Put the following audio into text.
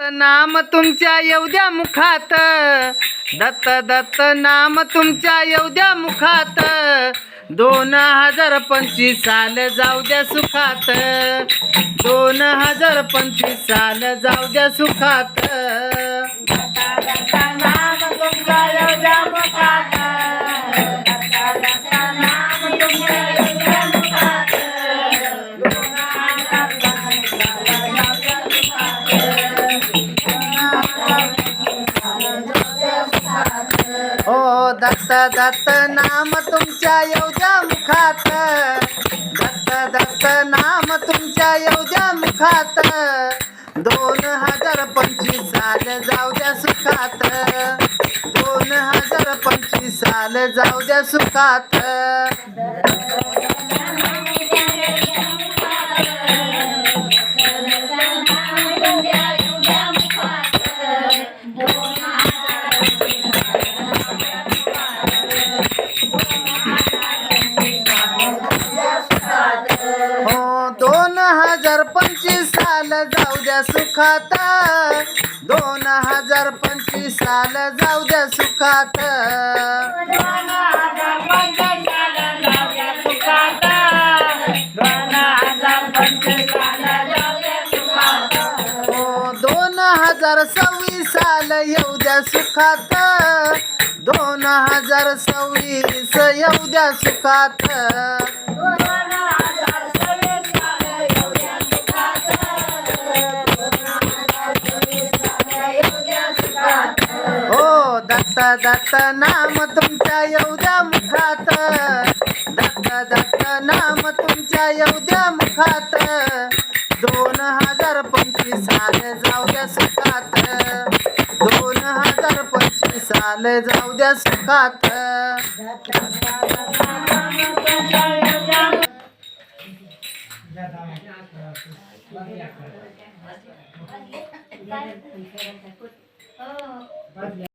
नाम तुमच्या येऊद्या मुखात. दत्त दत्त नाम तुमच्या येऊद्या मुखात. दोन हजार पंचवीस साल जाऊ द्या सुखात. दोन हजार पंचवीस साल जाऊ द्या सुखात. हो हो, दत्त दत्त नाम तुमच्या येऊद्या मुखात. दत्त दत्त नाम तुमच्या येऊद्या मुखात. दोन हजार पंचवीस साल जाऊ द्या सुखात. दोन हजार पंचवीस साल जाऊ द्या सुखात. जाऊ द्या सुखात. दोन हजार पंचवीस साल जाऊ द्या हो, सुखात दोन हजार सव्वीस साल येऊ द्या सुखात. दोन हजार सव्वीस येऊ द्या सुखात. दत्त दत्त नाम तुमच्या एवढ्या मुखात. दत्त दत्त नाम तुमच्या एवढ्या मुखात. दोन हजार पंचवीस साल जाऊ द्या सुखात दोन हजार पंचवीस साल जाऊ द्या सुखात